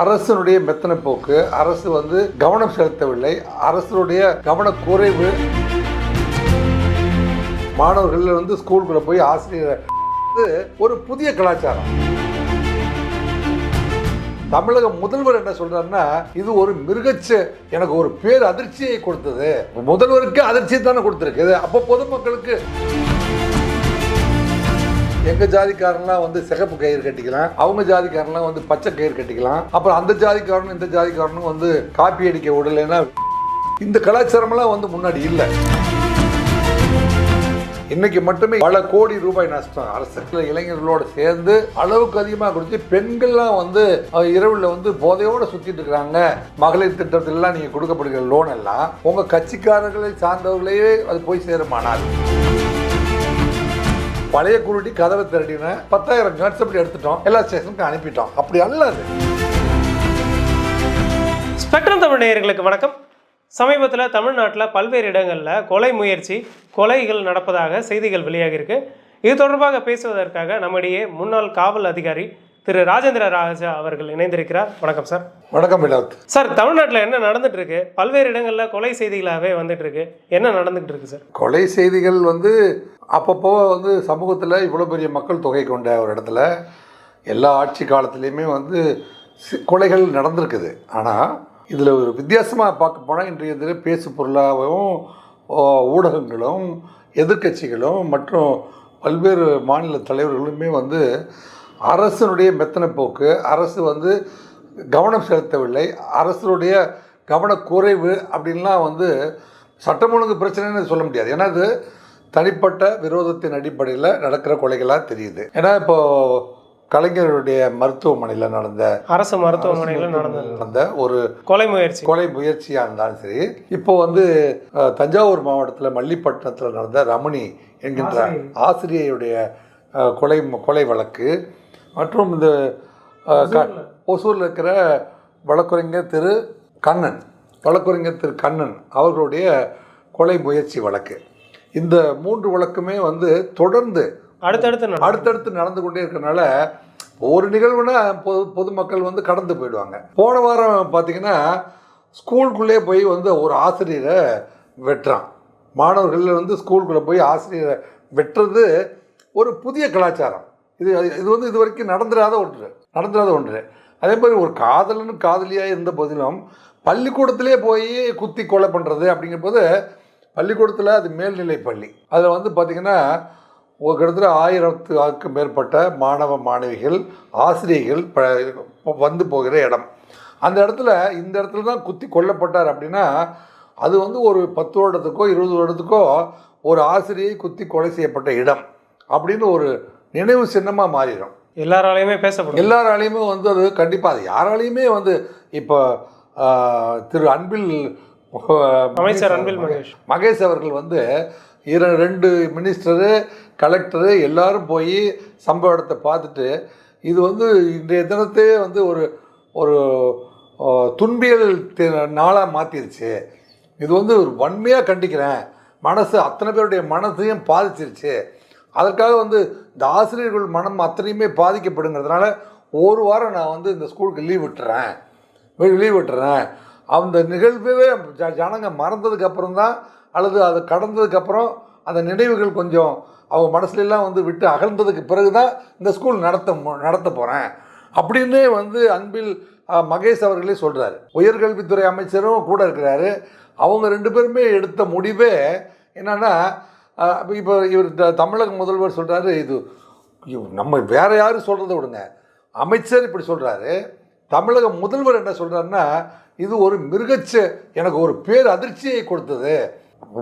அரசனுடைய மெத்தன போக்கு அரசு வந்து கவனம் செலுத்தவில்லை. அரசனுடைய கவனக்குறைவு. மாணவர்கள் வந்து ஸ்கூலுக்குள்ள போய் ஆசிரியர் ஒரு புதிய கலாச்சாரம். தமிழக முதல்வர் என்ன சொல்றாருன்னா இது ஒரு மிருகச்ச எனக்கு ஒரு பேர் அதிர்ச்சியை கொடுத்தது. முதல்வருக்கு அதிர்ச்சியை தானே கொடுத்துருக்கு. அப்போ பொதுமக்களுக்கு எங்கள் ஜாதிக்காரன்லாம் வந்து சிகப்பு கயிறு கட்டிக்கலாம். அவங்க ஜாதிக்காரன்லாம் வந்து பச்சை கயிறு கட்டிக்கலாம். அப்புறம் அந்த ஜாதிக்காரனும் இந்த ஜாதிக்காரனும் வந்து காப்பி அடிக்க விடலைன்னா இந்த கலாச்சாரம்லாம் வந்து முன்னாடி இல்லை. இன்னைக்கு மட்டுமே பல கோடி ரூபாய் நஷ்டம். அரசுல இளைஞர்களோட சேர்ந்து அளவுக்கு அதிகமாக கொடுத்து பெண்கள்லாம் வந்து இரவில் இரவுல வந்து போதையோட சுத்திட்டு இருக்கிறாங்க மகளிர் திட்டத்திலாம் நீங்க கொடுக்கப்படுகிற லோன் எல்லாம் உங்க கட்சிக்காரர்களை சார்ந்தவர்களையே அது போய் சேருமானால். பழைய குருடி கதவை திரட்டின பத்தாயிரம் கான்செப்ட் அப்படி எடுத்துட்டோம். எல்லா ஸ்டேஷனுக்கும் அனுப்பிட்டோம். அப்படி அல்ல அது. ஸ்பெக்ட்ரம் தமிழ் நேயர்களுக்கு வணக்கம். சமீபத்தில் தமிழ்நாட்டில் பல்வேறு இடங்களில் கொலை முயற்சி கொலைகள் நடப்பதாக செய்திகள் வெளியாகியிருக்கு. இது தொடர்பாக பேசுவதற்காக நம்மிடையே முன்னாள் காவல் அதிகாரி திரு ராஜேந்திர ராஜா அவர்கள் இணைந்திருக்கிறார். வணக்கம் சார். வணக்கம் வினோத் சார் தமிழ்நாட்டில் என்ன நடந்துட்டு இருக்கு பல்வேறு இடங்களில் கொலை செய்திகளாகவே வந்துட்டு இருக்கு என்ன நடந்துகிட்டு இருக்கு சார்? கொலை செய்திகள் வந்து அப்பப்போ வந்து சமூகத்தில் இவ்வளோ பெரிய மக்கள் தொகை கொண்ட ஒரு இடத்துல எல்லா ஆட்சி காலத்துலேயுமே வந்து கொலைகள் நடந்திருக்குது. ஆனால் இதில் ஒரு வித்தியாசமாக பார்க்க போனால் இன்றைய தினம் பேசு பொருளாகவும் ஊடகங்களும் எதிர்க்கட்சிகளும் மற்றும் பல்வேறு மாநில தலைவர்களுமே வந்து அரசனுடைய மெத்தன போக்கு அரசு வந்து கவனம் செலுத்தவில்லை அரசனுடைய கவனக்குறைவு அப்படின்லாம் வந்து சட்டம் ஒழுங்கு பிரச்சனைன்னு சொல்ல முடியாது. ஏன்னா இது தனிப்பட்ட விரோதத்தின் அடிப்படையில் நடக்கிற கொலைகளாக தெரியுது. ஏன்னா இப்போ கலைஞருடைய மருத்துவமனையில் நடந்த அரசு மருத்துவமனையில் நடந்தது நடந்த ஒரு கொலை முயற்சி. கொலை முயற்சியாக இருந்தாலும் சரி இப்போ வந்து தஞ்சாவூர் மாவட்டத்தில் மல்லிப்பட்டினத்தில் நடந்த ரமணி என்கின்ற ஆசிரியருடைய கொலை கொலை வழக்கு மற்றும் இந்த ஒசூரில். இருக்கிற வழக்குரைஞர் திரு கண்ணன் வழக்குரைஞர் திரு கண்ணன் அவர்களுடைய கொலை முயற்சி வழக்கு. இந்த மூன்று வழக்குமே வந்து தொடர்ந்து அடுத்தடுத்து அடுத்தடுத்து நடந்து கொண்டே இருக்கறனால ஒரு நிகழ்வுனா பொது பொதுமக்கள் வந்து கடந்து போயிடுவாங்க. போன வாரம் பார்த்தீங்கன்னா ஸ்கூலுக்குள்ளே போய் வந்து ஒரு ஆசிரியரை வெட்டுறான். மாணவர்கள் வந்து ஸ்கூலுக்குள்ளே போய் ஆசிரியரை வெட்டுறது ஒரு புதிய கலாச்சாரம். இது இது வந்து இது வரைக்கும் நடந்துடாத ஒன்று நடந்துடாத ஒன்று. அதே மாதிரி ஒரு காதலன் காதலியாக இருந்த போதிலும் பள்ளிக்கூடத்திலே போய் குத்தி கொலை பண்ணுறது அப்படிங்கும்போது பள்ளிக்கூடத்தில் அது மேல்நிலை பள்ளி. அதில் வந்து பார்த்திங்கன்னா ஒரு கிட்டத்தட்ட ஆயிரத்துக்கு மேற்பட்ட மாணவ மாணவிகள் ஆசிரியர்கள் ப- வந்து போகிற இடம். அந்த இடத்துல இந்த இடத்துல தான் குத்தி கொல்லப்பட்டார் அப்படின்னா அது வந்து ஒரு பத்து வருடத்துக்கோ இருபது வருடத்துக்கோ ஒரு ஆசிரியை குத்தி கொலை செய்யப்பட்ட இடம். அப்படின்னு ஒரு நினைவு சின்னமாக மாறிடும். எல்லாராலையுமே பேசப்படும். எல்லாராலையுமே வந்து அது கண்டிப்பாக அது யாராலையுமே வந்து இப்போ திரு அன்பில் அமைச்சர் அன்பில் மகேஷ். மகேஷ் அவர்கள் வந்து இர ரெண்டு மினிஸ்டரு கலெக்டரு எல்லாரும் போய் சம்பவ இடத்தை பார்த்துட்டு இது வந்து இன்றைய தினத்தே வந்து ஒரு ஒரு துன்பியல் நாளாக மாற்றிருச்சு இது வந்து ஒரு வன்மையாக கண்டிக்கிறேன். மனசு அத்தனை பேருடைய மனசையும் பாதிச்சிருச்சு. அதற்காக வந்து இந்த ஆசிரியர்கள் மனம் அத்தனையுமே பாதிக்கப்படுங்கிறதுனால ஒரு வாரம் நான் வந்து இந்த ஸ்கூலுக்கு லீவ் விட்டுறேன். லீவ் விட்டுறேன். அந்த நிகழ்வே ஜ- ஜனங்க மறந்ததுக்கப்புறம் தான் அல்லது அது கடந்ததுக்கப்புறம் அந்த நினைவுகள் கொஞ்சம் அவங்க மனசுலெல்லாம் வந்து விட்டு அகழ்ந்ததுக்கு பிறகு தான் இந்த ஸ்கூல் நடத்த மு- நடத்த போகிறேன் அப்படின்னு வந்து அன்பில் மகேஷ் அவர்களே சொல்கிறாரு உயர்கல்வித்துறை அமைச்சரும் கூட இருக்கிறாரு. அவங்க ரெண்டு பேருமே எடுத்த முடிவே என்னென்னா இப்போ இவர் தமிழக முதல்வர் சொல்கிறாரு இது நம்ம வேற யாரும் சொல்கிறத விடுங்க. அமைச்சர் இப்படி சொல்கிறாரு தமிழக முதல்வர் என்ன சொல்கிறாருன்னா இது ஒரு மிருகச்ச எனக்கு ஒரு பேர் அதிர்ச்சியை கொடுத்தது.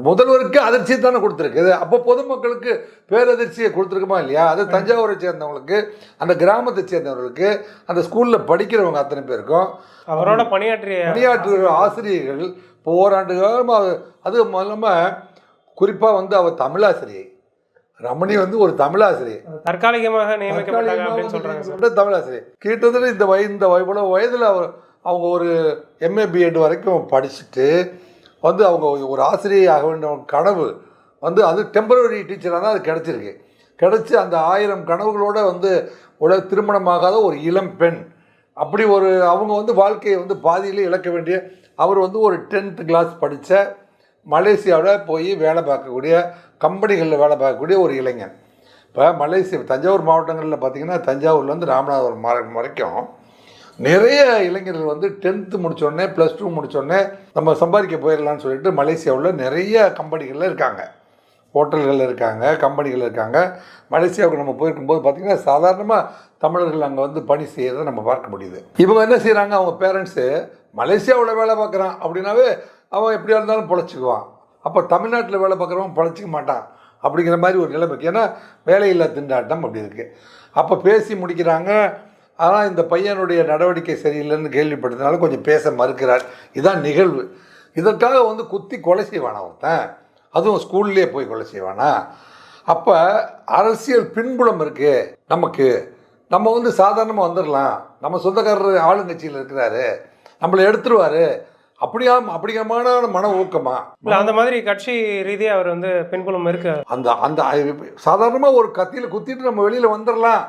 முதல்வருக்கு அதிர்ச்சியை தானே கொடுத்துருக்கு. அப்போ பொதுமக்களுக்கு பேரதிர்ச்சியை கொடுத்துருக்குமா இல்லையா? அது தஞ்சாவூரை சேர்ந்தவங்களுக்கு அந்த கிராமத்தை சேர்ந்தவர்களுக்கு அந்த ஸ்கூலில் படிக்கிறவங்க அத்தனை பேருக்கும். அவரோட பணியாற்றிய பணியாற்றுகிற ஆசிரியர்கள் இப்போ ஓராண்டு காலமாக அது இல்லாமல் குறிப்பாக வந்து அவர் தமிழாசிரியை. ரமணி வந்து ஒரு தமிழாசிரியை. தற்காலிகமாக நியமிக்கப்பட்டாங்க அப்படின்னு சொல்றாங்க தமிழாசிரியர் கிட்டத்தட்ட இந்த வய இந்த வய- இவ்வளவு வயதில் அவர் அவங்க ஒரு எம்ஏ பிஎட் வரைக்கும் படிச்சுட்டு வந்து அவங்க ஒரு ஆசிரியை ஆக வேண்டிய கனவு வந்து அது டெம்பரரி டீச்சராக தான் அது கிடச்சிருக்கு. கிடச்சி அந்த ஆயிரம் கனவுகளோட வந்து உலக திருமணமாகாத ஒரு இளம் பெண். அப்படி ஒரு அவங்க வந்து வாழ்க்கையை வந்து பாதியிலே இழக்க வேண்டிய அவர் வந்து ஒரு டென்த்து கிளாஸ் படித்த மலேசியாவில் போய் வேலை பார்க்கக்கூடிய கம்பெனிகளில் வேலை பார்க்கக்கூடிய ஒரு இளைஞன். இப்போ மலேசியா தஞ்சாவூர் மாவட்டங்களில் பார்த்தீங்கன்னா தஞ்சாவூர்லேருந்து ராமநாதபுரம் மாவட்டம் வரைக்கும் நிறைய இளைஞர்கள் வந்து டென்த்து முடித்தோடனே ப்ளஸ் டூ முடித்தோடனே நம்ம சம்பாதிக்க போயிடலான்னு சொல்லிட்டு மலேசியாவில் நிறைய கம்பெனிகளில் இருக்காங்க. ஹோட்டல்கள் இருக்காங்க கம்பெனிகள் இருக்காங்க. மலேசியாவுக்கு நம்ம போயிருக்கும்போது பார்த்திங்கன்னா சாதாரணமாக தமிழர்கள் அங்கே வந்து பணி செய்கிறத நம்ம பார்க்க முடியுது. இவங்க என்ன செய்கிறாங்க அவங்க பேரண்ட்ஸு மலேசியாவில் வேலை பார்க்குறான் அப்படின்னாவே அவன் எப்படியா இருந்தாலும் பொழைச்சிக்குவான். அப்போ தமிழ்நாட்டில் வேலை பார்க்குறவன் பொழைச்சிக்க மாட்டான். அப்படிங்கிற மாதிரி ஒரு நிலைமைக்கு ஏன்னா வேலையில்லா திண்டாட்டம் அப்படி இருக்குது அப்போ பேசி முடிக்கிறாங்க. ஆனால் இந்த பையனுடைய நடவடிக்கை சரியில்லைன்னு கேள்விப்பட்டதுனால கொஞ்சம் பேச மறுக்கிறார். இதான் நிகழ்வு. இதற்காக வந்து குத்தி கொலை செய்வானா ஒருத்தன்? அதுவும் ஸ்கூல்லேயே போய் கொலை செய்வானா? அப்போ அரசியல் பின்புலம் இருக்குது நமக்கு. நம்ம வந்து சாதாரணமாக வந்துடலாம் நம்ம சொந்தக்காரர் ஆளுங்கட்சியில் இருக்கிறாரு. நம்மளை எடுத்துருவார். அப்படியா அப்படிங்கமான மன ஊக்கமா? இல்ல அந்த மாதிரி கட்சி ரீதியா அவர் வந்து பின்புலம் இருக்கு அந்த அந்த சாதாரணமாக ஒரு கத்தியில் குத்திட்டு நம்ம வெளியில் வந்துடலாம்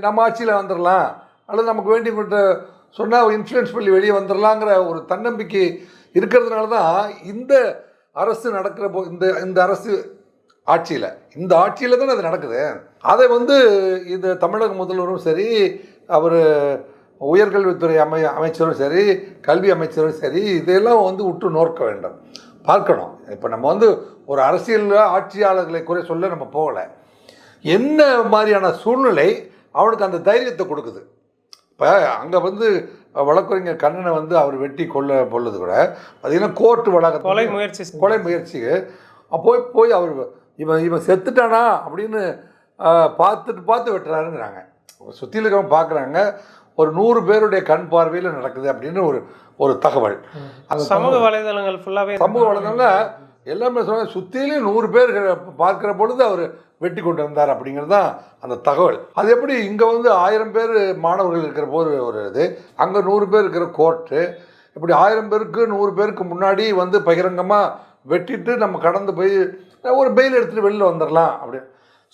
நம்ம ஆட்சியில் வந்துடலாம் அல்லது நமக்கு வேண்டி சொன்னால் இன்ஃப்ளூயன்ஸ் பண்ணி வெளியே வந்துடலாங்கிற ஒரு தன்னம்பிக்கை இருக்கிறதுனால தான் இந்த அரசு நடக்கிற போ இந்த இந்த அரசு ஆட்சியில் இந்த ஆட்சியில் தானே அது நடக்குது. அதை வந்து இது தமிழக முதல்வரும் சரி அவர் உயர்கல்வித்துறை அமை அமைச்சரும் சரி கல்வி அமைச்சரும் சரி இதையெல்லாம் வந்து உற்று நோக்க வேண்டும். பார்க்கணும். இப்போ நம்ம வந்து ஒரு அரசியல் ஆட்சியாளர்களை குறை சொல்ல நம்ம போகலை. என்ன மாதிரியான சூழ்நிலை அவனுக்கு அந்த தைரியத்தை கொடுக்குது? இப்போ அங்கே வந்து வழக்கறிஞர் கண்ணனை வந்து அவர் வெட்டி கொல்ல பொழுது கூட பார்த்தீங்கன்னா கோர்ட்டு கொலை வளாகத்தில் முயற்சி கொலை முயற்சிக்கு போய் போய் அவர் இவன் இவன் செத்துட்டானா அப்படின்னு பார்த்துட்டு பார்த்து வெட்டுறாருங்கிறாங்க. சுற்றியில் இருக்கவங்க பார்க்குறாங்க ஒரு நூறு பேருடைய கண் பார்வையில் நடக்குது அப்படின்னு ஒரு ஒரு தகவல். அந்த சமூக வலைதளங்கள் ஃபுல்லாவே சமூக வளர்ந்தோம்னா எல்லாமே சொன்னாங்க சுற்றிலையும் நூறு பேர் பார்க்குற பொழுது அவர் வெட்டி கொண்டு வந்தார் அப்படிங்கிறது தான் அந்த தகவல். அது எப்படி இங்கே வந்து ஆயிரம் பேர் மாணவர்கள் இருக்கிற போது ஒரு இது அங்கே நூறு பேர் இருக்கிற கோர்ட்டு இப்படி ஆயிரம் பேருக்கு நூறு பேருக்கு முன்னாடி வந்து பகிரங்கமாக வெட்டிட்டு நம்ம கடந்து போய் ஒரு பெயில் எடுத்துகிட்டு வெளியில் வந்துடலாம் அப்படி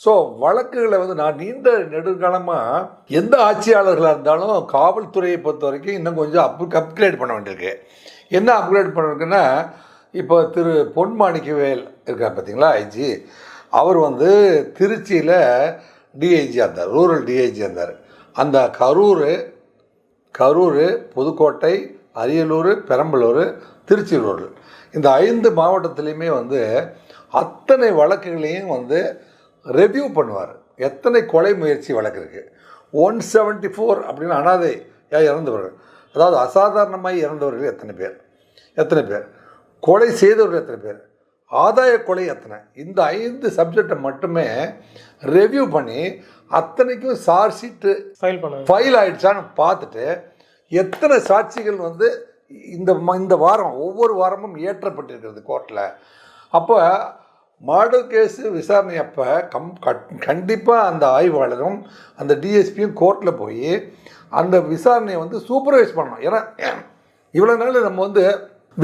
ஸோ வழக்குகளை வந்து நான் நீண்ட நெடுங்காலமாக எந்த ஆட்சியாளர்களாக இருந்தாலும் காவல்துறையை பொறுத்த வரைக்கும் இன்னும் கொஞ்சம் அப் அப்கிரேட் பண்ண வேண்டியிருக்கு. என்ன அப்கிரேட் பண்ணிருக்குன்னா இப்போ திரு பொன் மாணிக்கவேல் இருக்கார் பார்த்தீங்களா ஐஜி? அவர் வந்து திருச்சியில் டிஐஜியாக இருந்தார் ரூரல் டிஐஜியாக இருந்தார். அந்த கரூர் கரூர் புதுக்கோட்டை அரியலூர் பெரம்பலூர் திருச்சி ரூரல் இந்த ஐந்து மாவட்டத்துலேயுமே வந்து அத்தனை வழக்குகளையும் வந்து ரெவ்யூ பண்ணுவார். எத்தனை கொலை முயற்சி வழக்கு இருக்குது ஒன் செவன்ட்டி ஃபோர் அப்படின்னு அனாதை இறந்தவர்கள். அதாவது அசாதாரணமாய் இறந்தவர்கள் எத்தனை பேர்? எத்தனை பேர்? கொலை செய்தவர்கள் எத்தனை பேர்? ஆதாய கொலை எத்தனை? இந்த ஐந்து சப்ஜெக்டை மட்டுமே ரெவ்யூ பண்ணி அத்தனைக்கும் சார்ஜ் ஷீட்டு ஃபைல் பண்ணாங்க ஃபைல் ஆயிடுச்சான்னு பார்த்துட்டு எத்தனை சாட்சிகள் வந்து இந்த இந்த வாரம் ஒவ்வொரு வாரமும் ஏற்றப்பட்டிருக்கிறது கோர்ட்டில் அப்போ மர்டர் கேஸு விசாரணை அப்போ கம் கண்டிப்பாக அந்த ஆய்வாளரும் அந்த டிஎஸ்பியும் கோர்ட்டில் போய் அந்த விசாரணையை வந்து சூப்பர்வைஸ் பண்ணணும். ஏன்னா இவ்வளோ நாள் நம்ம வந்து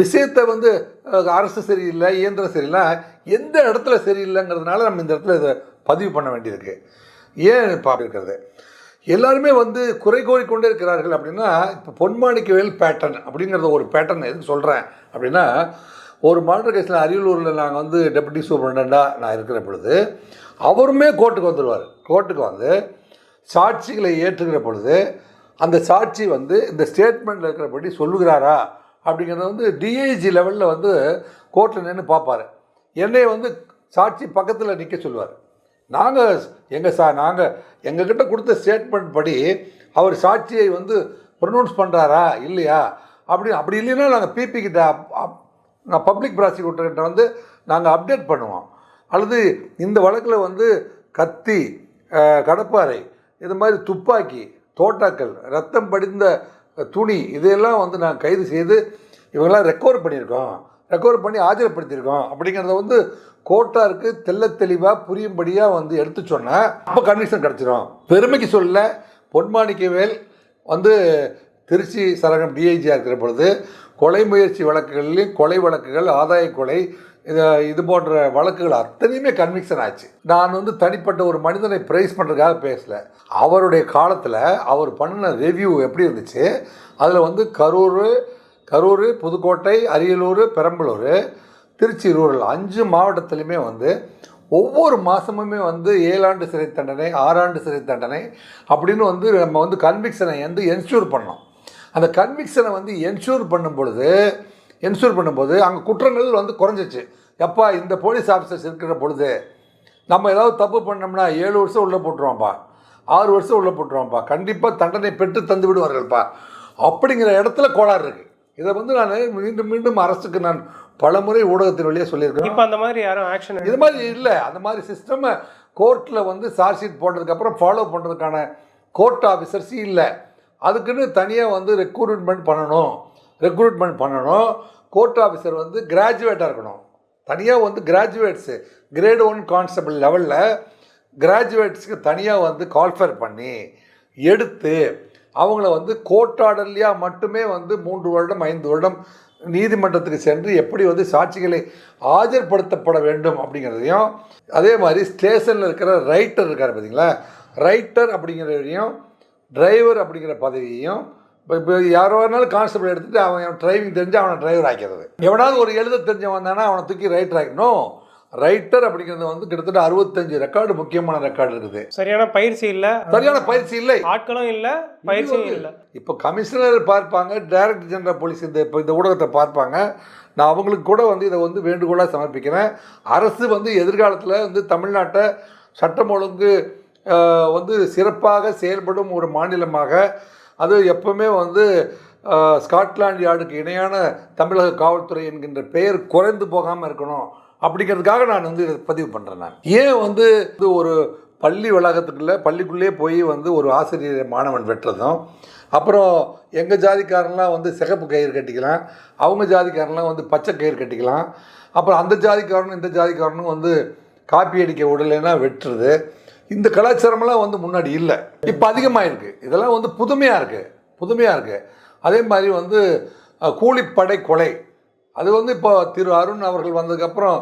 விஷயத்தை வந்து அரசு சரியில்லை இயந்திரம் சரியில்லை எந்த இடத்துல சரியில்லைங்கிறதுனால நம்ம இந்த இடத்துல இதை பதிவு பண்ண வேண்டியிருக்கு. ஏன் பார்க்கிறது எல்லாருமே வந்து குறை கோரிக்கொண்டே இருக்கிறார்கள் அப்படின்னா இப்போ பொன்மாணிக்கவேல் பேட்டர்ன் அப்படிங்கிறத ஒரு பேட்டர்ன் எதுக்கு சொல்கிறேன் அப்படின்னா ஒரு மாடர் கேஸில் அரியலூரில் நாங்கள் வந்து டெபுட்டி சூப்பரண்டாக நான் இருக்கிற பொழுது அவருமே கோர்ட்டுக்கு வந்துடுவார் கோர்ட்டுக்கு வந்து சாட்சிகளை ஏற்றுகிற பொழுது அந்த சாட்சி வந்து இந்த ஸ்டேட்மெண்ட்டில் இருக்கிறபடி சொல்லுகிறாரா அப்படிங்கிறத வந்து டிஐஜி லெவலில் வந்து கோர்ட்டில் நின்று பார்ப்பாரு. என்னை வந்து சாட்சி பக்கத்தில் நிற்க சொல்லுவார். நாங்கள் எங்கள் சா நாங்கள் எங்ககிட்ட கொடுத்த ஸ்டேட்மெண்ட் படி அவர் சாட்சியை வந்து ப்ரொனவுன்ஸ் பண்ணுறாரா இல்லையா? அப்படி அப்படி இல்லைன்னா நாங்கள் பிபி கிட்ட நான் பப்ளிக் ப்ராசிக்யூட்டர்கிட்ட வந்து நாங்கள் அப்டேட் பண்ணுவோம். அல்லது இந்த வழக்கில் வந்து கத்தி கடப்பாறை இது மாதிரி துப்பாக்கி தோட்டாக்கள் ரத்தம் படிந்த துணி இதையெல்லாம் வந்து நாங்கள் கைது செய்து இவங்கெல்லாம் ரெக்கவர் பண்ணியிருக்கோம். ரெக்கவர் பண்ணி ஆஜர்படுத்தியிருக்கோம். அப்படிங்கிறத வந்து கோட்டாருக்கு தெல்ல தெளிவாக புரியும்படியாக வந்து எடுத்து சொன்னால் அப்போ கன்விக்ஷன் கிடச்சிரும். பெருமைக்கு சொல்ல பொன்மாணிக்கவேல் வந்து திருச்சி சரகம் டிஐஜியாக இருக்கிற பொழுது கொலை முயற்சி வழக்குகளில் கொலை வழக்குகள் ஆதாய கொலை இது இது போன்ற வழக்குகள் அத்தனையுமே கன்விக்ஷன் ஆச்சு. நான் வந்து தனிப்பட்ட ஒரு மனிதனை ப்ரைஸ் பண்ணுறதுக்காக பேசல. அவருடைய காலத்தில் அவர் பண்ணின ரிவ்யூ எப்படி இருந்துச்சு? அதில் வந்து கரூர் கரூர் புதுக்கோட்டை அரியலூர் பெரம்பலூர் திருச்சி ரூரல் அஞ்சு மாவட்டத்திலையுமே வந்து ஒவ்வொரு மாதமுமே வந்து ஏழாண்டு சிறை தண்டனை ஆறாண்டு சிறை தண்டனை அப்படின்னு வந்து நம்ம வந்து கன்விக்ஷனை வந்து என்ஷூர் பண்ணோம். அந்த கன்விக்ஷனை வந்து என்ஷூர் பண்ணும் பொழுது என்ஷூர் பண்ணும்போது அங்கே குற்றங்கள் வந்து குறைஞ்சிச்சு. எப்பா இந்த போலீஸ் ஆஃபீஸர்ஸ் இருக்கிற பொழுது நம்ம ஏதாவது தப்பு பண்ணோம்னா ஏழு வருஷம் உள்ளே போட்டுருவோம்ப்பா. ஆறு வருஷம் உள்ளே போட்டுருவோம்ப்பா. கண்டிப்பாக தண்டனை பெற்று தந்து விடுவார்கள்ப்பா. அப்படிங்கிற இடத்துல கோளாறு இருக்குது இதை வந்து நான் மீண்டும் மீண்டும் அரசுக்கு நான் பலமுறை ஊடகத்தின் வழியாக சொல்லியிருக்கேன் இப்போ அந்த மாதிரி யாரும் ஆக்ஷன் இது மாதிரி இல்லை. அந்த மாதிரி சிஸ்டமை கோர்ட்டில் வந்து சார்ஜ் ஷீட் போட்டதுக்கப்புறம் ஃபாலோ பண்ணுறதுக்கான கோர்ட் ஆஃபீஸர்ஸ் இல்லை. அதுக்குன்னு தனியாக வந்து ரெக்ரூட்மெண்ட் பண்ணணும். ரெக்ரூட்மெண்ட் பண்ணணும். கோர்ட் ஆஃபீஸர் வந்து கிராஜுவேட்டாக இருக்கணும். தனியாக வந்து கிராஜுவேட்ஸு கிரேட் ஒன் கான்ஸ்டபிள் லெவலில் கிராஜுவேட்ஸ்க்கு தனியாக வந்து கால்ஃபர் பண்ணி எடுத்து அவங்கள வந்து கோர்ட் மட்டுமே வந்து மூன்று வருடம் ஐந்து வருடம் நீதிமன்றத்துக்கு சென்று எப்படி வந்து சாட்சிகளை ஆஜர்படுத்தப்பட வேண்டும் அப்படிங்கிறதையும் அதே மாதிரி ஸ்டேஷனில் இருக்கிற ரைட்டர் இருக்கார் பார்த்தீங்களா ரைட்டர் அப்படிங்கிறதையும் டிரைவர் அப்படிங்கிற பதவியையும் இப்போ இப்போ யாரோ வேணாலும் கான்ஸ்டபிள் எடுத்துட்டு அவன் டிரைவிங் தெரிஞ்சு அவனை டிரைவர் ஆக்கிறது எவனாவது ஒரு எழுத தெரிஞ்சவன் தானே அவனை தூக்கி ரைட்டர் ஆக்கணும் ரைட்டர் அப்படிங்கிறது வந்து கிட்டத்தட்ட அறுபத்தஞ்சு ரெக்கார்டு முக்கியமான ரெக்கார்டு இருக்குது. சரியான பயிற்சி இல்ல. சரியான பயிற்சி இல்லை. ஆட்களும் இல்ல பயிற்சியும் இல்ல. இப்போ கமிஷனர் பார்ப்பாங்க டைரக்டர் ஜெனரல் போலீஸ் இந்த இப்போ இந்த ஊடகத்தை பார்ப்பாங்க. நான் அவங்களுக்கு கூட வந்து இதை வந்து வேண்டுகோளாக சமர்ப்பிக்கிறேன். அரசு வந்து எதிர்காலத்தில் வந்து தமிழ்நாட்டை சட்டம் ஒழுங்கு வந்து சிறப்பாக செயல்படும் ஒரு மாநிலமாக அது எப்பவுமே வந்து ஸ்காட்லாண்ட் யார்டுக்கு இணையான தமிழக காவல்துறை என்கின்ற பெயர் குறைந்து போகாமல் இருக்கணும் அப்படிங்கிறதுக்காக நான் வந்து இதை பதிவு பண்ணுறேன் நான். ஏன் வந்து இது ஒரு பள்ளி வளாகத்துக்குள்ளே பள்ளிக்குள்ளேயே போய் வந்து ஒரு ஆசிரியர் மாணவன் வெட்டுறதும் அப்புறம் எங்கள் ஜாதிக்காரன்லாம் வந்து சிகப்பு கயிறு கட்டிக்கலாம் அவங்க ஜாதிக்காரன்லாம் வந்து பச்சை கயிறு கட்டிக்கலாம் அப்புறம் அந்த ஜாதிக்காரனும் இந்த ஜாதிக்காரனும் வந்து காப்பி அடிக்க விடலைன்னா வெட்டுறது இந்த கலாச்சாரமெல்லாம் வந்து முன்னாடி இல்லை. இப்போ அதிகமாக இருக்குது இதெல்லாம் வந்து புதுமையாக இருக்குது புதுமையாக இருக்குது அதே மாதிரி வந்து கூலிப்படை கொலை. அது வந்து இப்போ திரு அருண் அவர்கள் வந்ததுக்கப்புறம்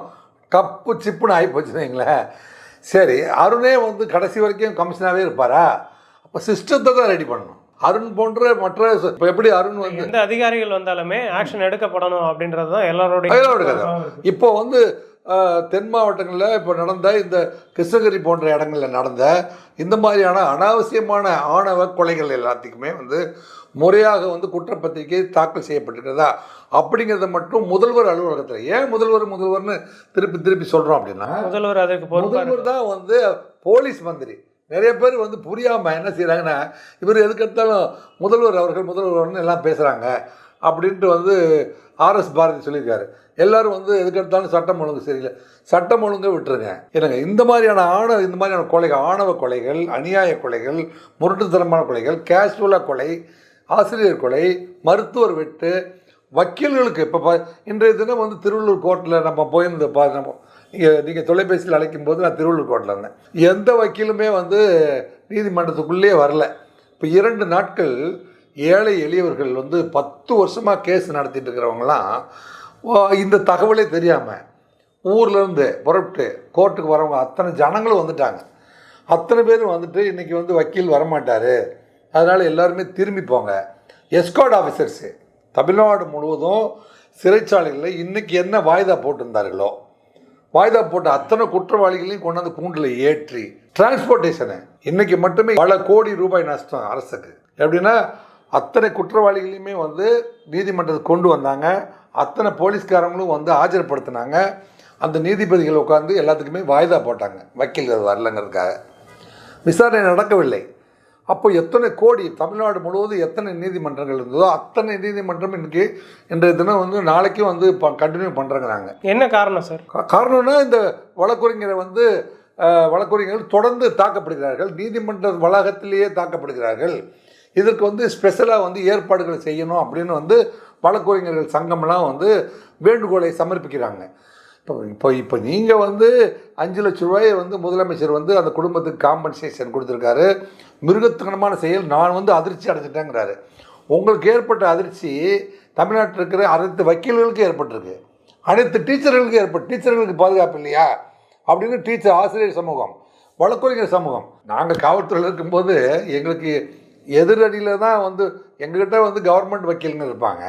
கப்பு சிப்புன்னு ஆகி போச்சுன்னு வைங்களேன். சரி அருணே வந்து கடைசி வரைக்கும் கமிஷனாகவே இருப்பாரா? அப்போ சிஸ்டத்தை தான் ரெடி பண்ணணும். அருண் போன்ற மற்ற இப்போ எப்படி அருண் வந்து எந்த அதிகாரிகள் வந்தாலுமே ஆக்ஷன் எடுக்கப்படணும் அப்படின்றது தான் எல்லாரோடைய அதெல்லாம் எடுக்காது. இப்போ வந்து தென் மாவட்டங்களில் இப்போ நடந்த இந்த கிருஷ்ணகிரி போன்ற இடங்களில் நடந்த இந்த மாதிரியான அனாவசியமான ஆணவ கொலைகள் எல்லாத்துக்குமே வந்து முறையாக வந்து குற்றப்பத்திரிகை தாக்கல் செய்யப்பட்டிருக்கிறதா? அப்படிங்கிறத மட்டும் முதல்வர் அலுவலகத்தில் ஏன் முதல்வர் முதல்வர்னு திருப்பி திருப்பி சொல்கிறோம் அப்படின்னா முதல்வர் அதற்கு முதல்வர் தான் வந்து போலீஸ் மந்திரி. நிறைய பேர் வந்து புரியாமல் என்ன செய்கிறாங்கன்னா இவர் எதுக்கு எடுத்தாலும் முதல்வர் அவர்கள் முதல்வர்னு எல்லாம் பேசுகிறாங்க அப்படின்ட்டு வந்து ஆர்எஸ் பாரதி சொல்லியிருக்காரு. எல்லாரும் வந்து எதுக்கெடுத்தாலும் சட்டம் ஒழுங்கு சரியில்லை. சட்டம் ஒழுங்கை விட்டுருங்க. என்னங்க இந்த மாதிரியான ஆணவ இந்த மாதிரியான கொலைகள் ஆணவ கொலைகள் அநியாய கொலைகள் முரட்டுத்தனமான கொலைகள் கேஷுவலாக கொலை ஆசிரியர் கொலை மருத்துவர் வெட்டு வக்கீல்களுக்கு இப்போ ப இன்றைய தினம் வந்து திருவள்ளூர் கோர்ட்டில் நம்ம போயிருந்த பா நம்ம நீங்கள் நீங்கள் தொலைபேசியில் அழைக்கும் போது நான் திருவள்ளூர் கோர்ட்டில் இருந்தேன். எந்த வக்கீலுமே வந்து நீதிமன்றத்துக்குள்ளேயே வரல. இப்போ இரண்டு நாட்கள் ஏழை எளியவர்கள் வந்து பத்து வருஷமாக கேஸ் நடத்திட்டு இருக்கிறவங்களாம் இந்த தகவலே தெரியாமல் ஊர்லேருந்து புறப்பட்டு கோர்ட்டுக்கு வரவங்க அத்தனை ஜனங்களும் வந்துட்டாங்க. அத்தனை பேரும் வந்துட்டு இன்றைக்கி வந்து வக்கீல் வரமாட்டார். அதனால் எல்லாருமே திரும்பி போங்க. எஸ்கார்ட் ஆஃபீஸர்ஸு தமிழ்நாடு முழுவதும் சிறைச்சாலைகளில் இன்றைக்கி என்ன வாய்தா போட்டிருந்தார்களோ வாய்தா போட்ட அத்தனை குற்றவாளிகளையும் கொண்டாந்து கூண்டில் ஏற்றி டிரான்ஸ்போர்ட்டேஷனு இன்றைக்கி மட்டுமே பல கோடி ரூபாய் நஷ்டம் அரசுக்கு. எப்படின்னா அத்தனை குற்றவாளிகளையுமே வந்து நீதிமன்றத்துக்கு கொண்டு வந்தாங்க. அத்தனை போலீஸ்காரங்களும் வந்து ஆஜர்படுத்தினாங்க. அந்த நீதிபதிகள் உட்காந்து எல்லாத்துக்குமே வாய்தா போட்டாங்க. வக்கீல்கள் வரலங்கிறதுக்காக. விசாரணை நடக்கவில்லை. அப்போ எத்தனை கோடி தமிழ்நாடு முழுவதும் எத்தனை நீதிமன்றங்கள் இருந்ததோ அத்தனை நீதிமன்றம் இன்னைக்கு இன்றைய தினம் வந்து நாளைக்கும் வந்து கண்டினியூ பண்ணுறேங்கிறாங்க என்ன காரணம் சார்? காரணம்னா இந்த வழக்குரைஞரை வந்து வழக்குரைஞர்கள் தொடர்ந்து தாக்கப்படுகிறார்கள். நீதிமன்ற வளாகத்திலேயே தாக்கப்படுகிறார்கள். இதற்கு வந்து ஸ்பெஷலாக வந்து ஏற்பாடுகள் செய்யணும் அப்படின்னு வந்து வழக்கறிஞர்கள் சங்கம்லாம் வந்து வேண்டுகோளை சமர்ப்பிக்கிறாங்க. இப்போ இப்போ இப்போ நீங்கள் வந்து அஞ்சு லட்ச ரூபாயை வந்து முதலமைச்சர் வந்து அந்த குடும்பத்துக்கு காம்பன்சேஷன் கொடுத்துருக்காரு. மிருகத்தனமான செயல் நான் வந்து அதிர்ச்சி அடைஞ்சிட்டேங்கிறாரு. உங்களுக்கு ஏற்பட்ட அதிர்ச்சி தமிழ்நாட்டில் இருக்கிற அனைத்து வக்கீல்களுக்கும் ஏற்பட்டிருக்கு. அனைத்து டீச்சர்களுக்கும் ஏற்பட்டு டீச்சர்களுக்கு பாதுகாப்பு இல்லையா? அப்படின்னு டீச்சர் ஆசிரியர் சமூகம் வழக்கறிஞர் சமூகம். நாங்கள் காவல்துறையில் இருக்கும்போது எங்களுக்கு எதிரணியில் தான் வந்து எங்ககிட்ட வந்து கவர்மெண்ட் வக்கீல்கள் இருப்பாங்க.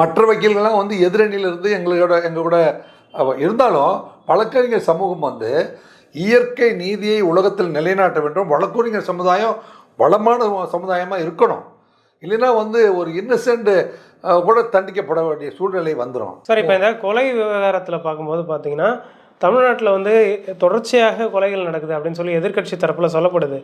மற்ற வக்கீல்கள்லாம் வந்து எதிரணியில் இருந்து எங்களோட எங்கள் கூட இருந்தாலும் வழக்கறிஞர் சமூகம் வந்து இயற்கை நீதியை உலகத்தில் நிலைநாட்ட வேண்டும். வழக்கறிஞர் சமுதாயம் வளமான சமுதாயமாக இருக்கணும். இல்லைன்னா வந்து ஒரு இன்னசென்ட் கூட தண்டிக்கப்பட வேண்டிய சூழ்நிலை வந்துடும் சார் இப்போ இந்த கொலை விவகாரத்தில் பார்க்கும்போது பார்த்தீங்கன்னா தமிழ்நாட்டில் வந்து தொடர்ச்சியாக கொலைகள் நடக்குது அப்படின்னு சொல்லி எதிர்க்கட்சி தரப்புல சொல்லப்படுது.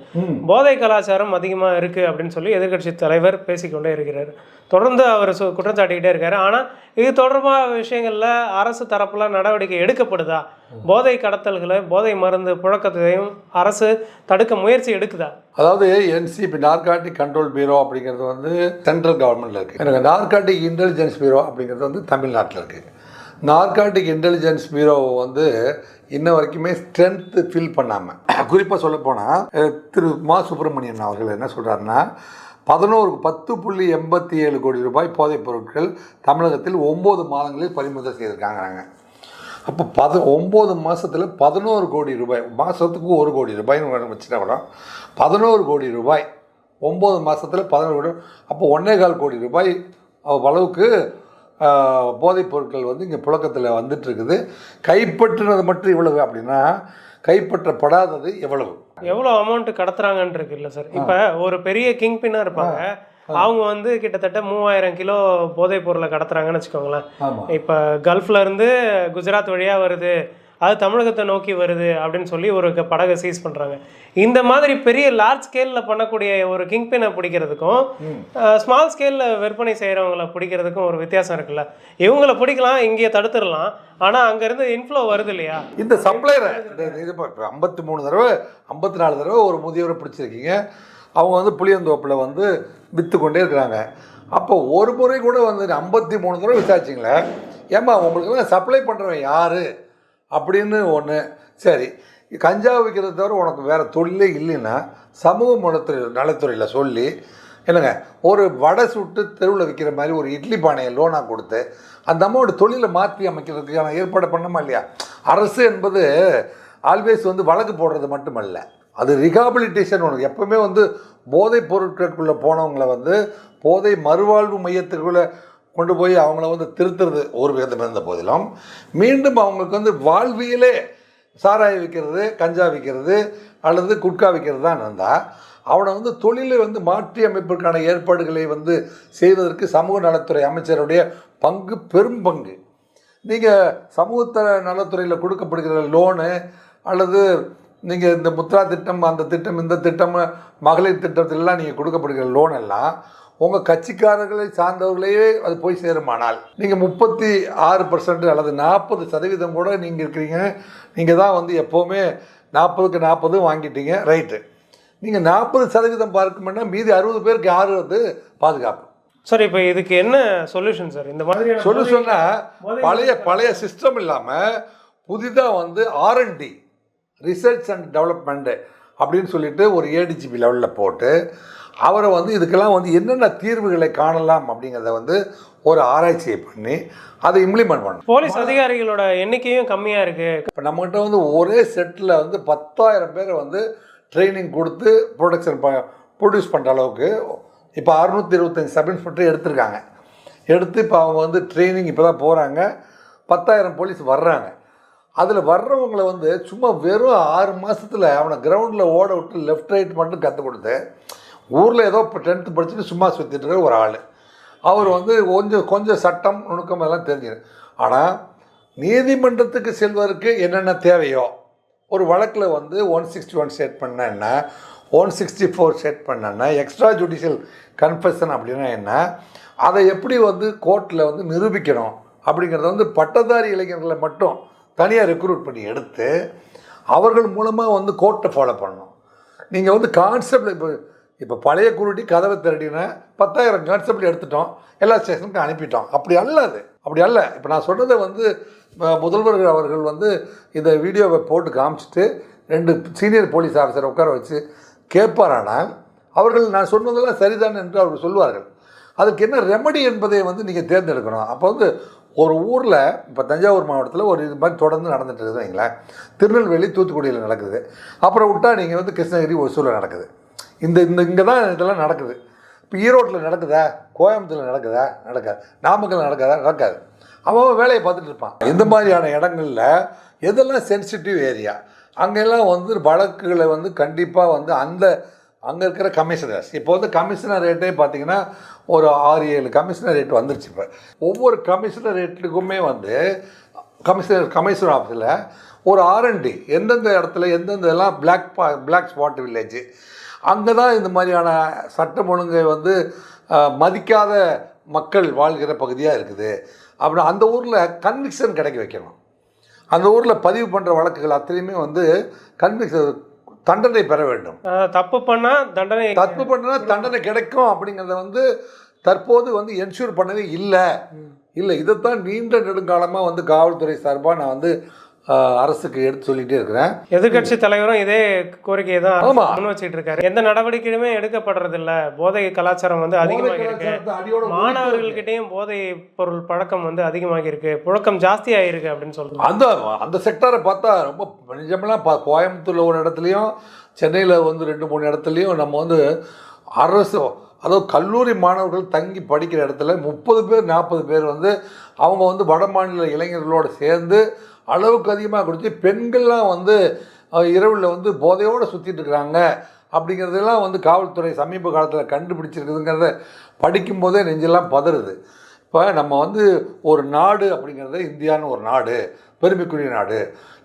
போதை கலாச்சாரம் அதிகமாக இருக்குது அப்படின்னு சொல்லி எதிர்க்கட்சி தலைவர் பேசிக்கொண்டே இருக்கிறார். தொடர்ந்து அவர் சு குற்றம் சாட்டிக்கிட்டே இருக்காரு. ஆனால் இது தொடர்பாக விஷயங்களில் அரசு தரப்புல நடவடிக்கை எடுக்கப்படுதா? போதை கடத்தல்களை போதை மருந்து புழக்கத்தையும் அரசு தடுக்க முயற்சி எடுக்குதா? அதாவது என்சிபி நார்காட்டிக் கண்ட்ரோல் பியூரோ அப்படிங்கிறது வந்து சென்ட்ரல் கவர்மெண்ட்டில் இருக்குது எனக்கு நார்காட்டிக் இன்டெலிஜென்ஸ் பியூரோ அப்படிங்கிறது வந்து தமிழ்நாட்டில் இருக்குது நார்காட்டிக் இன்டெலிஜென்ஸ் பியூரோ வந்து இன்ன வரைக்குமே ஸ்ட்ரென்த்து ஃபில் பண்ணாமல் குறிப்பாக சொல்லப்போனால் திரு மா சுப்பிரமணியன் அவர்கள் என்ன சொல்கிறாருன்னா பதினோரு பத்து புள்ளி எண்பத்தி ஏழு கோடி ரூபாய் போதைப் பொருட்கள் தமிழகத்தில் ஒம்பது மாதங்களில் பறிமுதல் செய்திருக்காங்கிறாங்க. அப்போ பத ஒம்பது மாதத்தில் பதினோரு கோடி ரூபாய் மாதத்துக்கு ஒரு கோடி ரூபாய்னு வச்சுட்டா கூட பதினோரு கோடி ரூபாய் ஒம்பது மாதத்தில் பதினோரு கோடி அப்போ ஒன்றே கால் கோடி ரூபாய் அளவுக்கு போதைப் பொருட்கள் வந்து இங்கே புழக்கத்தில் வந்துட்டு இருக்குது கைப்பற்றினது மட்டும் இவ்வளவு அப்படின்னா கைப்பற்றப்படாதது எவ்வளவு? எவ்வளோ அமௌண்ட் கடத்துறாங்கன்னு இருக்கு இல்லை சார். இப்போ ஒரு பெரிய கிங் பின்னாக இருப்பாங்க அவங்க வந்து கிட்டத்தட்ட மூவாயிரம் கிலோ போதைப் பொருளை கடத்துறாங்கன்னு வச்சுக்கோங்களேன். இப்போ கல்ஃப்ல இருந்து குஜராத் வழியா வருது. அது தமிழகத்தை நோக்கி வருது அப்படின்னு சொல்லி ஒரு படகை சீஸ் பண்றாங்க. இந்த மாதிரி பெரிய லார்ஜ் ஸ்கேல்ல பண்ணக்கூடிய ஒரு கிங் பின்னை பிடிக்கிறதுக்கும் ஸ்மால் ஸ்கேல்ல விற்பனை செய்யறவங்கள பிடிக்கிறதுக்கும் ஒரு வித்தியாசம் இருக்குல்ல. இவங்கள பிடிக்கலாம் இங்கேயே தடுத்துடலாம். ஆனா அங்க இருந்து இன்ஃப்ளோ வருது இல்லையா? இந்த சப்ளையரை இது ஐம்பத்தி மூணு தடவை ஐம்பத்தி நாலு தடவை ஒரு முதியவரை பிடிச்சிருக்கீங்க. அவங்க வந்து புளியந்தோப்பில் வந்து விற்று கொண்டே இருக்கிறாங்க. அப்போ ஒரு முறை கூட வந்து ஐம்பத்தி மூணு தடவை விசாரிச்சிங்களே ஏம்மா உங்களுக்கெல்லாம் சப்ளை பண்ணுறவன் யார்? அப்படின்னு ஒன்று சரி கஞ்சா விற்கிறத தவிர உனக்கு வேறு தொழிலே இல்லைன்னா சமூக நலத்துறை நலத்துறையில் சொல்லி என்னங்க ஒரு வடை சுட்டு தெருவில் விற்கிற மாதிரி ஒரு இட்லி பானையை லோனாக கொடுத்து அந்த அம்மாவோட தொழிலை மாற்றி அமைக்கிறதுக்கான ஏற்பாடு பண்ணமா இல்லையா? அரசு என்பது ஆல்வேஸ் வந்து வழக்கு போடுறது மட்டுமல்ல. அது ரிகாபிலிட்டேஷன் ஒன்று எப்பவுமே வந்து போதைப் பொருட்களுக்குள்ளே போனவங்களை வந்து போதை மறுவாழ்வு மையத்துக்குள்ளே கொண்டு போய் அவங்கள வந்து திருத்துறது ஒரு விதம் இருந்த போதிலும் மீண்டும் அவங்களுக்கு வந்து வாழ்வியலே சாராயம் விற்கிறது கஞ்சா விற்கிறது அல்லது குட்கா விற்கிறது தான் இருந்தால் அவனை வந்து தொழிலை வந்து மாற்றி அமைப்பிற்கான ஏற்பாடுகளை வந்து செய்வதற்கு சமூக நலத்துறை அமைச்சருடைய பங்கு பெரும் பங்கு. நீங்கள் சமூகத்த நலத்துறையில் கொடுக்கப்படுகிற லோனு அல்லது நீங்கள் இந்த முத்ரா திட்டம் அந்த திட்டம் இந்த திட்டம் மகளிர் திட்டத்திலலாம் நீங்கள் கொடுக்கப்படுகிற லோன் எல்லாம் உங்கள் கட்சிக்காரர்களை சார்ந்தவர்களையே அது போய் சேருமானால். நீங்கள் முப்பத்தி ஆறு பர்சன்ட் அல்லது நாற்பது சதவீதம் கூட நீங்கள் இருக்கிறீங்க. நீங்கள் தான் வந்து எப்போவுமே நாற்பதுக்கு நாற்பது வாங்கிட்டீங்க. ரைட்டு நீங்கள் நாற்பது சதவீதம் பார்க்கணும்னா மீதி அறுபது பேருக்கு யார் வந்து பாதுகாப்பு? சார் இப்போ இதுக்கு என்ன சொல்யூஷன் சார் இந்த சொன்னா போதை- பழைய பழைய சிஸ்டம் இல்லாமல் புதிதாக வந்து ஆர்என்டி ரிசர்ச் அண்ட் டெவலப்மெண்ட் அப்படின்னு சொல்லிட்டு ஒரு ஏடிஜிபி லெவலில் போட்டு அவரை வந்து இதுக்கெல்லாம் வந்து என்னென்ன தீர்வுகளை காணலாம் அப்படிங்கிறத வந்து ஒரு ஆராய்ச்சியை பண்ணி அதை இம்ப்ளிமெண்ட் பண்ணணும். போலீஸ் அதிகாரிகளோட எண்ணிக்கையும் கம்மியா இருக்கு. இப்போ நம்மகிட்ட வந்து ஒரே செட்டில் வந்து பத்தாயிரம் பேரை வந்து ட்ரைனிங் கொடுத்து ப்ரொடக்ஷன் ப்ரொடியூஸ் பண்ணுற அளவுக்கு இப்போ அறுநூற்றி இருபத்தஞ்சி சப் இன்ஸ்பெக்டர் எடுத்திருக்காங்க. எடுத்து இப்போ அவங்க வந்து ட்ரைனிங் இப்போ தான் போகிறாங்க பத்தாயிரம் போலீஸ் வர்றாங்க. அதில் வர்றவங்களை வந்து சும்மா வெறும் ஆறு மாதத்தில் அவனை கிரவுண்டில் ஓட விட்டு லெஃப்ட் ரைட் மட்டும் கற்றுக் கொடுத்து ஊரில் ஏதோ இப்போ டென்த்து படிச்சுட்டு சும்மா சுற்றிட்டு இருக்க ஒரு ஆள். அவர் வந்து கொஞ்சம் கொஞ்சம் சட்டம் நுணுக்கம் எல்லாம் தெரிஞ்சிரு ஆனால் நீதிமன்றத்துக்கு செல்வதற்கு என்னென்ன தேவையோ ஒரு வழக்கில் வந்து ஒன் சிக்ஸ்டி ஒன் செட் பண்ண ஒன் சிக்ஸ்டி ஃபோர் செட் பண்ணேன்னா எக்ஸ்ட்ரா ஜுடிஷியல் கன்ஃபெஷன் அப்படின்னா என்ன அதை எப்படி வந்து கோர்ட்டில் வந்து நிரூபிக்கணும் அப்படிங்கிறத வந்து பட்டதாரி இளைஞர்களை மட்டும் தனியாக ரெக்ரூட் பண்ணி எடுத்து அவர்கள் மூலமாக வந்து கோர்ட்டை ஃபாலோ பண்ணணும். நீங்கள் வந்து கான்செப்ட் இப்போ இப்போ பழைய குருட்டி கதவை திரட்டின பத்தாயிரம் கான்செப்ட் எடுத்துட்டோம் எல்லா ஸ்டேஷனுக்கும் அனுப்பிட்டோம். அப்படி அல்ல அது. அப்படி அல்ல. இப்போ நான் சொன்னதை வந்து முதல்வர்கள் அவர்கள் வந்து இந்த வீடியோவை போட்டு காமிச்சிட்டு ரெண்டு சீனியர் போலீஸ் ஆஃபீஸரை உட்கார வச்சு கேட்பாரானால் அவர்கள் நான் சொன்னதெல்லாம் சரிதான் என்று அவர்கள் சொல்வார்கள். அதுக்கு என்ன ரெமடி என்பதை வந்து நீங்கள் தேர்ந்தெடுக்கணும். அப்போ வந்து ஒரு ஊரில் இப்போ தஞ்சாவூர் மாவட்டத்தில் ஒரு இது மாதிரி தொடர்ந்து நடந்துட்டு இருக்குதுங்களேன் திருநெல்வேலி தூத்துக்குடியில் நடக்குது. அப்புறம் விட்டா நீங்கள் வந்து கிருஷ்ணகிரி ஒசூரில் நடக்குது. இந்த இந்த இங்கே தான் இதெல்லாம் நடக்குது. இப்போ ஈரோட்டில் நடக்குதா? கோயம்புத்தூரில் நடக்குதா? நடக்காது. நாமக்கல் நடக்காதா? நடக்காது. அவன் வேலையை பார்த்துட்டு இருப்பான். இந்த மாதிரியான இடங்களில் எதெல்லாம் சென்சிட்டிவ் ஏரியா அங்கெல்லாம் வந்து வழக்குகளை வந்து கண்டிப்பாக வந்து அந்த அங்கே இருக்கிற கமிஷனர்ஸ் இப்போ வந்து கமிஷனர் ரேட்டே பார்த்தீங்கன்னா ஒரு ஆறு ஏழு கமிஷனர் ரேட் வந்துருச்சு இப்போ. ஒவ்வொரு கமிஷனர் ரேட்டுக்குமே வந்து கமிஷனர் கமிஷனர் ஆஃபீஸில் ஒரு ஆர்என்டி எந்தெந்த இடத்துல எந்தெந்த எல்லாம் பிளாக் பா பிளாக் ஸ்பாட் வில்லேஜ் அங்கே தான் இந்த மாதிரியான சட்டம் ஒழுங்கை வந்து மதிக்காத மக்கள் வாழ்கிற பகுதியாக இருக்குது. அப்படி அந்த ஊரில் கன்விக்ஷன் கிடைக்க வைக்கணும். அந்த ஊரில் பதிவு பண்ணுற வழக்குகள் அத்தனையுமே வந்து கன்விக்ஷன் தண்டனை பெற வேண்டும். தப்பு பண்ணா தண்டனை தப்பு பண்ணா தண்டனை கிடைக்கும் அப்படிங்கிறத வந்து தற்போது வந்து என்ஷூர் பண்ணவே இல்லை. இல்லை இதைத்தான் நீண்ட நெடுங்காலமாக வந்து காவல்துறை சார்பாக நான் வந்து அரசுக்கு எடுத்து சொல்லிகிட்டே இருக்கிறேன். எதிர்க்கட்சி தலைவரும் இதே கோரிக்கையை தான். முன் வச்சிட்டு இருக்காரு எந்த நடவடிக்கையுமே எடுக்கப்படுறது இல்ல போதை கலாச்சாரம் வந்து அதிகமாகி இருக்கு மாணவர்கள்கிட்டயும் போதை பொருள் பழக்கம் வந்து அதிகமாகி இருக்கு புழக்கம் ஜாஸ்தி ஆயிருக்கு அப்படின்னு சொல்றாங்க. அந்த அந்த செக்டாரை பார்த்தா ரொம்ப நிஜமெல்லாம் கோயம்புத்தூரில் ஒரு இடத்துலையும் சென்னையில் வந்து ரெண்டு மூணு இடத்துலையும் நம்ம வந்து அரசு அதாவது கல்லூரி மாணவர்கள் தங்கி படிக்கிற இடத்துல முப்பது பேர் நாற்பது பேர் வந்து அவங்க வந்து வட மாநில இளைஞர்களோடு சேர்ந்து அளவுக்கு அதிகமாக கொடுத்து பெண்கள்லாம் வந்து இரவில் வந்து போதையோடு சுற்றிட்டு இருக்கிறாங்க. அப்படிங்கிறதெல்லாம் வந்து காவல்துறை சமீப காலத்தில் கண்டுபிடிச்சிருக்குதுங்கிறத படிக்கும்போதே நெஞ்செல்லாம் பதறுது. இப்போ நம்ம வந்து ஒரு நாடு அப்படிங்கிறது இந்தியான்னு ஒரு நாடு பெருமைக்குரிய நாடு.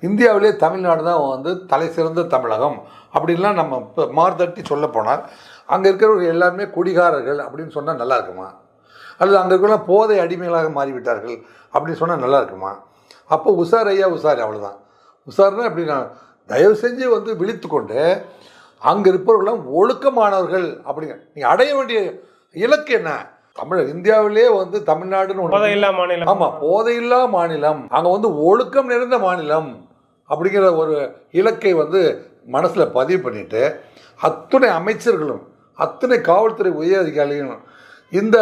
இந்தியாவிலே தமிழ்நாடு தான் வந்து தலை சிறந்த தமிழகம் அப்படின்லாம் நம்ம இப்போ மார்தட்டி சொல்ல போனால் அங்கே இருக்கிறவர்கள் எல்லாருமே குடிகாரர்கள் அப்படின்னு சொன்னால் நல்லா இருக்குமா? அல்லது அங்கே இருக்கிற போதை அடிமைகளாக மாறிவிட்டார்கள் அப்படின்னு சொன்னால் நல்லா இருக்குமா? அப்போ உஷார் ஐயா உஷார் அவ்வளோதான் உஷார்னா எப்படின்னா தயவு செஞ்சு வந்து விழித்து கொண்டு அங்கே இருப்பவர்கள்லாம் ஒழுக்கமானவர்கள் அப்படிங்க நீங்கள் அடைய வேண்டிய இலக்கு என்ன? தமிழ் இந்தியாவிலே வந்து தமிழ்நாடுன்னு ஒண்ணு. போதை இல்லா மாநிலம். ஆமாம் போதையில்லா மாநிலம். அங்கே வந்து ஒழுக்கம் நிறைந்த மாநிலம் அப்படிங்கிற ஒரு இலக்கை வந்து மனசில் பதிவு பண்ணிட்டு அத்துணை அமைச்சர்களும் அத்தனை காவல்துறை உயர் அதிகாரிகளும் இந்த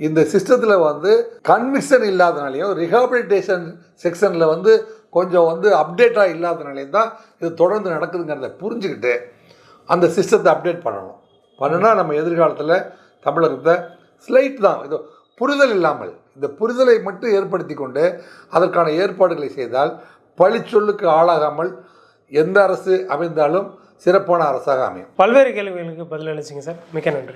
இந்த சிஸ்டத்தில் வந்து கன்விக்ஷன் இல்லாதனாலையும் ரிஹாபிலிட்டேஷன் செக்ஷனில் வந்து கொஞ்சம் வந்து அப்டேட்டாக இல்லாதனாலையும் தான் இது தொடர்ந்து நடக்குதுங்கிறத புரிஞ்சுக்கிட்டு அந்த சிஸ்டத்தை அப்டேட் பண்ணணும். பண்ணுனா நம்ம எதிர்காலத்தில் தமிழகத்தை ஸ்லைட் தான். இது புரிதல் இல்லாமல் இந்த புரிதலை மட்டும் ஏற்படுத்தி கொண்டு அதற்கான ஏற்பாடுகளை செய்தால் பழிச்சொல்லுக்கு ஆளாகாமல் எந்த அரசு அமைந்தாலும் சிறப்பான அரசாக அமையும். பல்வேறு கேள்விகளுக்கு பதிலளிச்சிங்க சார். மிக்க நன்றி.